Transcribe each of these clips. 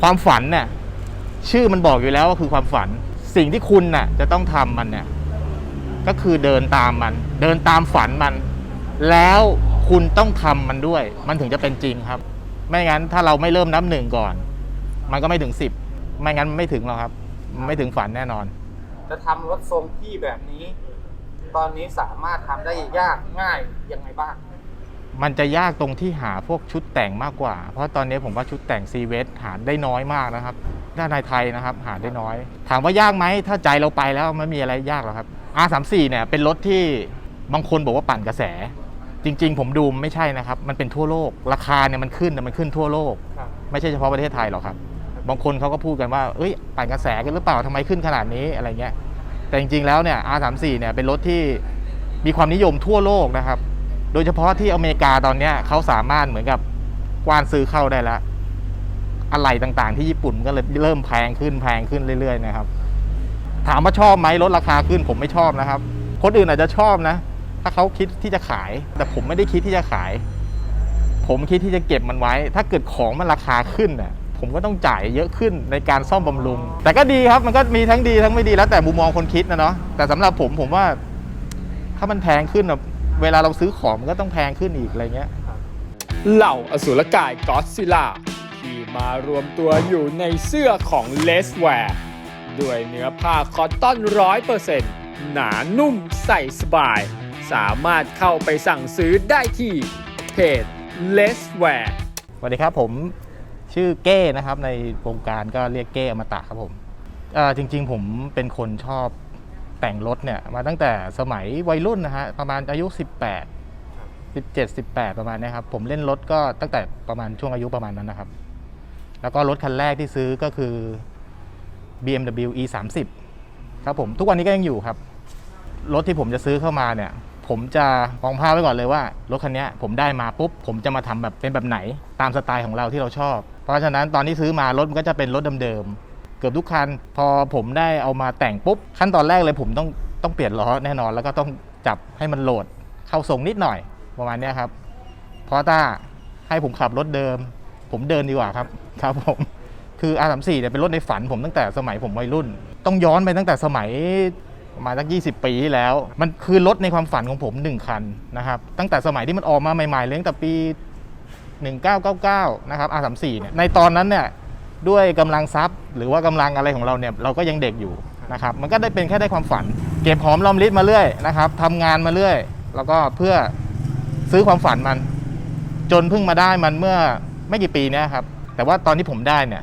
ความฝันเนี่ยชื่อมันบอกอยู่แล้วว่าคือความฝัน สิ่งที่คุณน่ะ จะต้องทำมันเนี่ย ก็คือเดินตามมัน เดินตามฝันมัน แล้วคุณต้องทำมันด้วย มันถึงจะเป็นจริงครับ ไม่งั้นถ้าเราไม่เริ่มนับหนึ่งก่อน มันก็ไม่ถึงสิบไม่งั้นมันไม่ถึงหรอกครับ ไม่ถึงฝันแน่นอน จะทำรถทรงพี่แบบนี้ ตอนนี้สามารถทำได้ยากง่ายยังไงบ้าง มันจะยากตรงที่หาพวกชุดแต่งมากกว่า เพราะตอนนี้ผมว่าชุดแต่งซีเวสหาได้น้อยมากนะครับด้านในไทยนะครับ หาได้น้อย ถามว่ายากไหมถ้าใจเราไปแล้วไม่มีอะไรยากหรอกครับ R34 เนี่ยเป็นรถที่บางคนบอกว่าปั่นกระแส จริง ๆ ผมดูไม่ใช่นะครับ มันเป็นทั่วโลก ราคาเนี่ยมันขึ้นแต่มันขึ้นทั่วโลก ไม่ใช่เฉพาะประเทศไทยหรอกครับ บางคนเขาก็พูดกันว่า เอ้ย ปั่นกระแสกันหรือเปล่าทำไมขึ้นขนาดนี้อะไรเงี้ยแต่จริงๆแล้วเนี่ย R34 เนี่ยเป็นรถที่มีความนิยมทั่วโลกนะครับ โดยเฉพาะที่อเมริกาตอนเนี้ยเขาสามารถเหมือนกับกว้านซื้อเข้าได้แล้วอะไรต่างๆ ที่ญี่ปุ่นก็เลยเริ่มแพงขึ้นแพงขึ้นเรื่อยๆนะครับ ถามว่าชอบไหมลดราคาขึ้นผมไม่ชอบนะครับ คนอื่นอาจจะชอบนะ ถ้าเขาคิดที่จะขาย แต่ผมไม่ได้คิดที่จะขาย ผมคิดที่จะเก็บมันไว้ ถ้าเกิดของมันราคาขึ้นน่ะผมก็ต้องจ่ายเยอะขึ้นในการซ่อมบำรุง แต่ก็ดีครับมันก็มีทั้งดีทั้งไม่ดีแล้วแต่มุมมองคนคิดนะเนาะแต่สำหรับผมผมว่า ถ้ามันแพงขึ้นอะ เวลาเราซื้อของมันก็ต้องแพงขึ้นอีกอะไรเงี้ย เหล่าอสุรกายก็อดซิลล่าที่มารวมตัวอยู่ในเสื้อของเลสแวร์ด้วยเนื้อผ้าคอตตอนร้อยเปอร์เซ็นต์หนานุ่มใส่สบาย สามารถเข้าไปสั่งซื้อได้ที่เพจเลสแวร์สวัสดีครับผมชื่อเก้นะครับในวงการก็เรียกเก้อมตะครับผมเอ่อจริงๆผมเป็นคนชอบ แต่งรถเนี่ยมาตั้งแต่สมัยวัยรุ่นนะฮะประมาณอายุ 18 17 18 ประมาณนี้ครับ ผมเล่นรถก็ตั้งแต่ประมาณช่วงอายุประมาณนั้นนะครับ แล้วก็รถคันแรกที่ซื้อก็คือ BMW E 3 0ครับผมทุกวันนี้ก็ยังอยู่ครับ รถที่ผมจะซื้อเข้ามาเนี่ย ผมจะมองภาพไว้ก่อนเลยว่ารถคันนี้ผมได้มาปุ๊บ ผมจะมาทำแบบเป็นแบบไหน ตามสไตล์ของเราที่เราชอบ เพราะฉะนั้นตอนที่ซื้อมารถมันก็จะเป็นรถเดิมๆ เกือบทุกคัน พอผมได้เอามาแต่งปุ๊บ ขั้นตอนแรกเลยผมต้องต้องเปลี่ยนล้อแน่นอน แล้วก็ต้องจับให้มันโหลดเข้าทรงนิดหน่อยประมาณนี้ครับเพราะถ้าให้ผมขับรถเดิม ผมเดินดีกว่าครับครับผมคือ R34 เนี่ยเป็นรถในฝันผมตั้งแต่สมัยผมวัยรุ่น ต้องย้อนไปตั้งแต่สมัยประมาณสัก 20 ปีที่แล้ว มันคือรถในความฝันของผม 1 คันนะครับ ตั้งแต่สมัยที่มันออกมาใหม่ๆเลยตั้งแต่ปี 1999 นะครับ R34 เนี่ยในตอนนั้นเนี่ย ด้วยกำลังทรัพย์ หรือว่ากำลังอะไรของเราเนี่ยเราก็ยังเด็กอยู่นะครับมันก็ได้เป็นแค่ได้ความฝัน เก็บหอมรอมริบมาเรื่อยนะครับทำงานมาเรื่อย แล้วก็เพื่อซื้อความฝันมัน จนเพิ่งมาได้มันเมื่อไม่กี่ปีเนี้ยครับแต่ว่าตอนที่ผมได้เนี่ย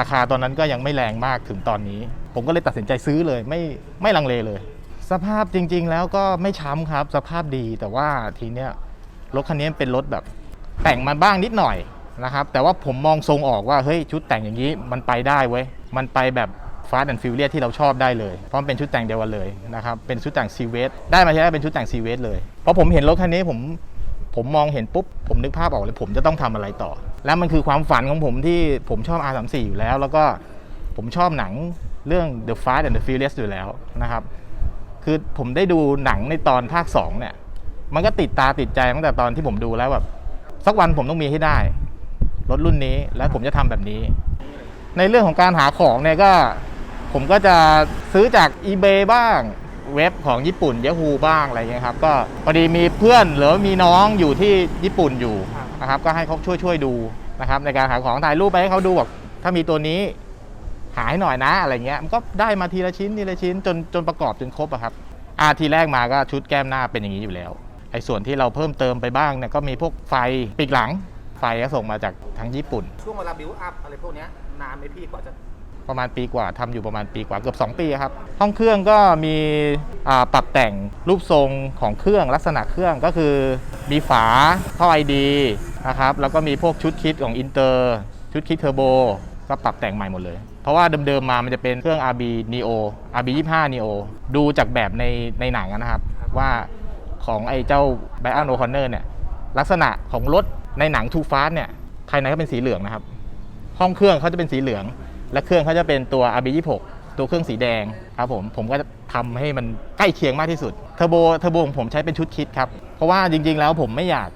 ราคาตอนนั้นก็ยังไม่แรงมากถึงตอนนี้ ผมก็เลยตัดสินใจซื้อเลยไม่ไม่ลังเลเลย สภาพจริง ๆ แล้วก็ไม่ช้ำครับ สภาพดีแต่ว่าทีเนี้ยรถคันนี้เป็นรถแบบแต่งมาบ้างนิดหน่อย นะครับแต่ว่าผมมองทรงออกว่าเฮ้ยชุดแต่งอย่างนี้มันไปได้เว้ยมันไปแบบฟาสต์แอนด์ฟิวเรียที่เราชอบได้เลยเพราะมันเป็นชุดแต่งเดียวกันเลยนะครับเป็นชุดแต่งซีเวสได้มาใช้ได้เป็นชุดแต่งซีเวสเลยเพราะผมเห็นรถคันนี้ผมผมมองเห็นปุ๊บผมนึกภาพออกเลย ผมจะต้องทำอะไรต่อ แล้วมันคือความฝันของผมที่ผมชอบ R34 อยู่แล้ว แล้วก็ผมชอบหนังเรื่อง The Fast and the Furious อยู่แล้วนะครับ คือผมได้ดูหนังในตอนภาค2เนี่ย มันก็ติดตาติดใจตั้งแต่ตอนที่ผมดูแล้วแบบ สักวันผมต้องมีให้ได้ รถรุ่นนี้แล้วผมจะทำแบบนี้ ในเรื่องของการหาของเนี่ยก็ ผมก็จะซื้อจาก eBay บ้างเว็บของญี่ปุ่น Yahoo บ้างอะไรเงี้ยครับ ก็พอดีมีเพื่อนหรือมีน้องอยู่ที่ญี่ปุ่นอยู่นะครับ ก็ให้เขาช่วยช่วยดูนะครับ ในการหาของถ่ายรูปไปให้เขาดูบอกถ้ามีตัวนี้หายหน่อยนะอะไรเงี้ยมันก็ได้มาทีละชิ้นทีละชิ้นจนจนประกอบจนครบอะครับอาทีแรกมาก็ชุดแก้มหน้าเป็นอย่างนี้อยู่แล้วไอ้ส่วนที่เราเพิ่มเติมไปบ้างเนี่ยก็มีพวกไฟปีกหลัง ไฟก็ส่งมาจากทางญี่ปุ่น ช่วงเวลาบิวอัพอะไรพวกเนี้ยนานไหมพี่กว่าจะประมาณปีกว่าทำอยู่ประมาณปีกว่าเกือบ 2 ปีครับ ห้องเครื่องก็มีอ่าปรับแต่งรูปทรงของเครื่องลักษณะเครื่องก็คือมีฝาท่อไอดีนะครับแล้วก็มีพวกชุดคิดของอินเตอร์ชุดคิดเทอร์โบก็ปรับแต่งใหม่หมดเลย เพราะว่าเดิมๆมามันจะเป็นเครื่อง RB Neo RB 25 Neo ดูจากแบบในในหนังอะนะครับ ว่าของไอ้เจ้า b บ a n O'Connor เนี่ยลักษณะของรถ ในหนัง Too Fast เนี่ยภายในก็เป็นสีเหลืองนะครับ ห้องเครื่องเขาจะเป็นสีเหลือง และเครื่องเขาจะเป็นตัว RB26 ตัวเครื่องสีแดงครับผมผมก็จะทำให้มันใกล้เคียงมากที่สุดเทอร์โบเทอร์โบของผมใช้เป็นชุดคิดครับ เพราะว่าจริงๆแล้วผมไม่อยาก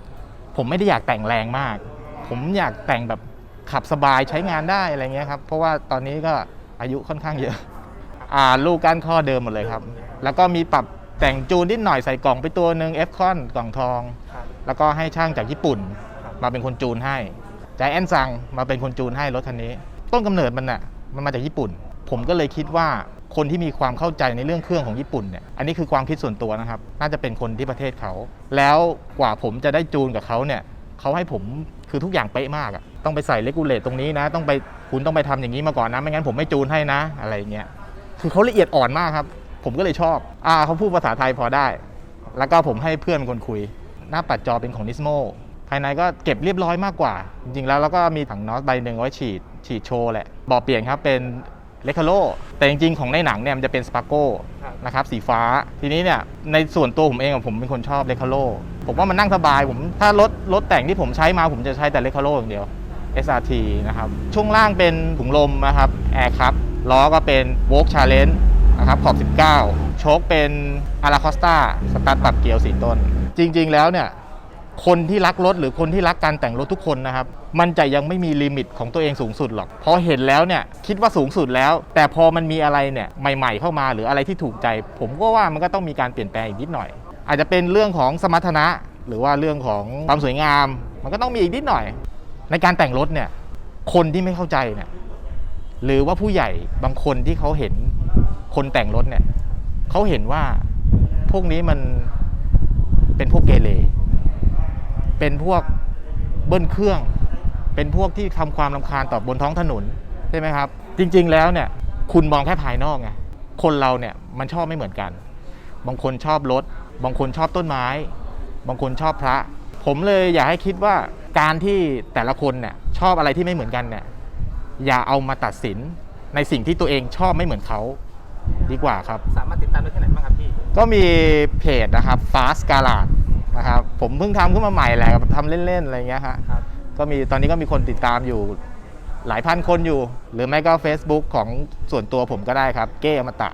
ผมไม่ได้อยากแต่งแรงมาก ผมอยากแต่งแบบขับสบายใช้งานได้อะไรเงี้ยครับ เพราะว่าตอนนี้ก็อายุค่อนข้างเยอะ อ่าลูกก้านข้อเดิมหมดเลยครับ แล้วก็มีปรับแต่งจูนนิดหน่อยใส่กล่องไปตัวหนึ่งเอฟคอนกล่องทอง แล้วก็ให้ช่างจากญี่ปุ่น มาเป็นคนจูนให้ใจแอนซังมาเป็นคนจูนให้รถคันนี้ ต้นกำเนิดมันน่ะมันมาจากญี่ปุ่น ผมก็เลยคิดว่าคนที่มีความเข้าใจในเรื่องเครื่องของญี่ปุ่นเนี่ยอันนี้คือความคิดส่วนตัวนะครับ น่าจะเป็นคนที่ประเทศเขา แล้วกว่าผมจะได้จูนกับเขาเนี่ยเขาให้ผมคือทุกอย่างเป๊ะมากอะต้องไปใส่เลกูเลตตรงนี้นะ ต้องไปคุณต้องไปทำอย่างนี้มาก่อนนะ ไม่งั้นผมไม่จูนให้นะ อะไรเงี้ยคือเขาละเอียดอ่อนมากครับ ผมก็เลยชอบอ่าเขาพูดภาษาไทยพอได้ แล้วก็ผมให้เพื่อนคนคุย หน้าปัดจอเป็นของนิสโม ภายในก็เก็บเรียบร้อยมากกว่า จริงๆแล้วเราก็มีถังน็อตใบหนึ่งไว้ฉีดฉีดโชว์แหละบ่อเปลี่ยนครับเป็นเลคาโลแต่จริงๆ ของในหนังเนี่ยมันจะเป็นสปาโก้นะครับสีฟ้าทีนี้เนี่ยในส่วนตัวผมเองผมเป็นคนชอบเลคาโลผมว่ามันนั่งสบายผมถ้ารถรถแต่งที่ผมใช้มาผมจะใช้แต่เลคาโลอย่างเดียว SRT นะครับช่วงล่างเป็นถุงลมนะครับแอร์ครับล้อก็เป็น w o l k Challenge นะครับขอบ 19 โชคเป็นอาราคอสตาสตาร์ทปรับเกียร์สีต้น จริง ๆ แล้วเนี่ย คนที่รักรถหรือคนที่รักการแต่งรถทุกคนนะครับ มันจะยังไม่มีลิมิตของตัวเองสูงสุดหรอกพอเห็นแล้วเนี่ยคิดว่าสูงสุดแล้ว แต่พอมันมีอะไรเนี่ยใหม่ๆ เข้ามาหรืออะไรที่ถูกใจ ผมก็ว่ามันก็ต้องมีการเปลี่ยนแปลงอีกนิดหน่อย อาจจะเป็นเรื่องของสมรรถนะ หรือว่าเรื่องของความสวยงาม มันก็ต้องมีอีกนิดหน่อย ในการแต่งรถเนี่ยคนที่ไม่เข้าใจเนี่ยหรือว่าผู้ใหญ่บางคนที่เขาเห็นคนแต่งรถเนี่ยเขาเห็นว่าพวกนี้มันเป็นพวกเกเร เป็นพวกเบิ้ลเครื่อง เป็นพวกที่ทำความรำคาญต่อบนท้องถนนใช่ไหมครับ จริงๆแล้วเนี่ยคุณมองแค่ภายนอกไงคนเราเนี่ยมันชอบไม่เหมือนกัน บางคนชอบรถ บางคนชอบต้นไม้ บางคนชอบพระ ผมเลยอยากให้คิดว่าการที่แต่ละคนเนี่ยชอบอะไรที่ไม่เหมือนกันเนี่ยอย่าเอามาตัดสินในสิ่งที่ตัวเองชอบไม่เหมือนเขาดีกว่าครับ สามารถติดตามได้ที่ไหนบ้างครับพี่ ก็มีเพจนะครับ Fast g a r a g e นะครับผมเพิ่งทำขึ้นมาใหม่แหละทำเล่นๆอะไรเงี้ยฮะครับก็มีตอนนี้ก็มีคนติดตามอยู่หลายพันคนอยู่ หรือไม่ก็ Facebook ของส่วนตัวผมก็ได้ครับ เก้อมตะ